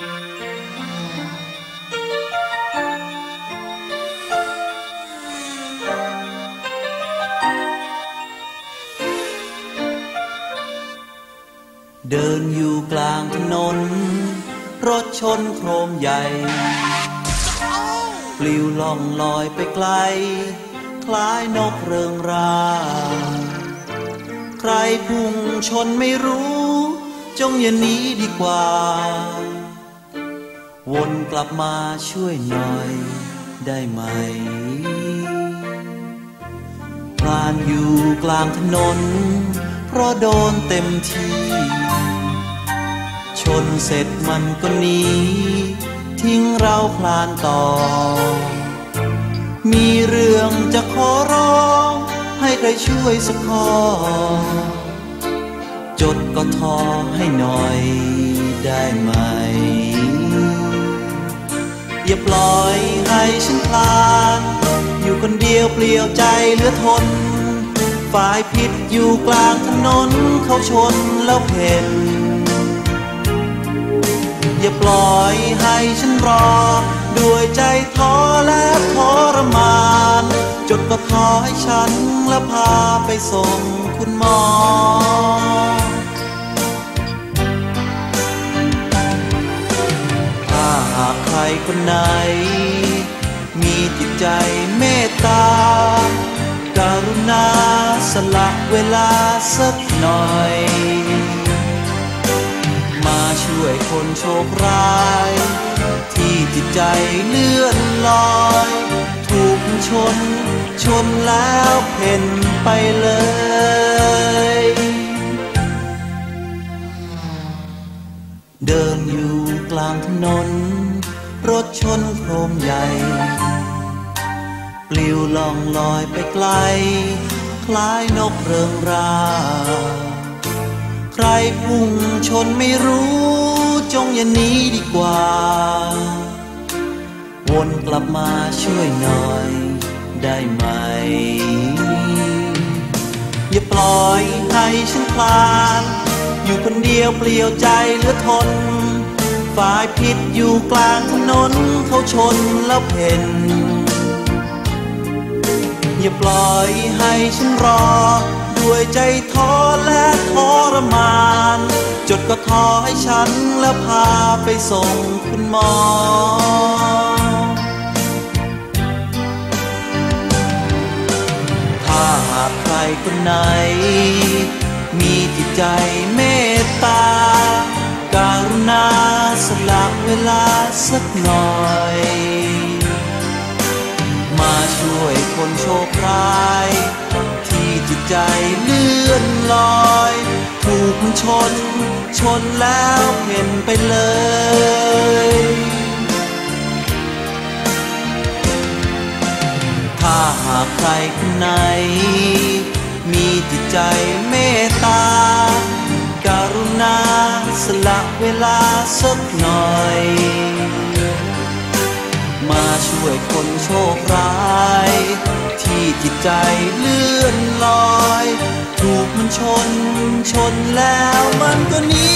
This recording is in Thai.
เดินอยู่กลางถนน รถชนโครมใหญ่ ปลิวล่องลอยไปไกล คล้ายนกเริงรา ใครพุ่งชนไม่รู้ จงอย่าหนีดีกว่า วนกลับมาช่วยหน่อยได้ไหมพลานอยู่กลางถนน เพราะโดนเต็มที่ ชนเสร็จมันก็หนีทิ้งเราคลานต่อ มีเรื่องจะขอร้อง ให้ใครช่วยสักข้อ จดก็ทอให้หน่อยได้ไหม ปล่อยให้ฉันคลานอยู่คนเดียวเปลี่ยวใจเหลือทน ฝ่ายผิดอยู่กลางถนนเขาชนแล้วเพ่นอย่าปล่อยให้ฉันรอ ด้วยใจท้อและทรมาน จดก็ขอให้ฉันและพาไปส่งคุณหมอากใครคนไหน มีจิตใจเมตตาการุณาสละเวลาสักหน่อย มาช่วยคนโชคร้าย ที่จิตใจเลื่อนลอย ถูกชน ชนแล้วเพ่นไปเลยเดินอยู่กลางถนน รถชนโครมใหญ่ ปลิวล่องลอยไปไกล คล้ายนกเริงรา ใครพุ่งชนไม่รู้ จงอย่าหนีดีกว่า วนกลับมาช่วยหน่อยได้ไหม อย่าปล่อยให้ฉันคลานอยู่คนเดียวเปลี่ยวใจเหลือทน ฝ่ายผิดอยู่กลางถนนเขาชนแล้วเพ่นอย่าปล่อยให้ฉันรอ ด้วยใจท้อและทรมาน จดก็ขอให้ฉันและพาไปส่งคุณหมอ ถ้าหากใครคนไหน มีจิตใจเมตตา การุณา สละเวลาสักหน่อย มาช่วยคนโชคร้าย ที่จิตใจเลื่อนลอย ถูกมันชน ชนแล้วเพ่นไปเลยถ้าหากใครคนไหน มีจิตใจเมตตา สักหน่อย มาช่วยคนโชคร้าย ที่จิตใจเลื่อนลอย ถูกมันชนชนแล้วมันก็หนี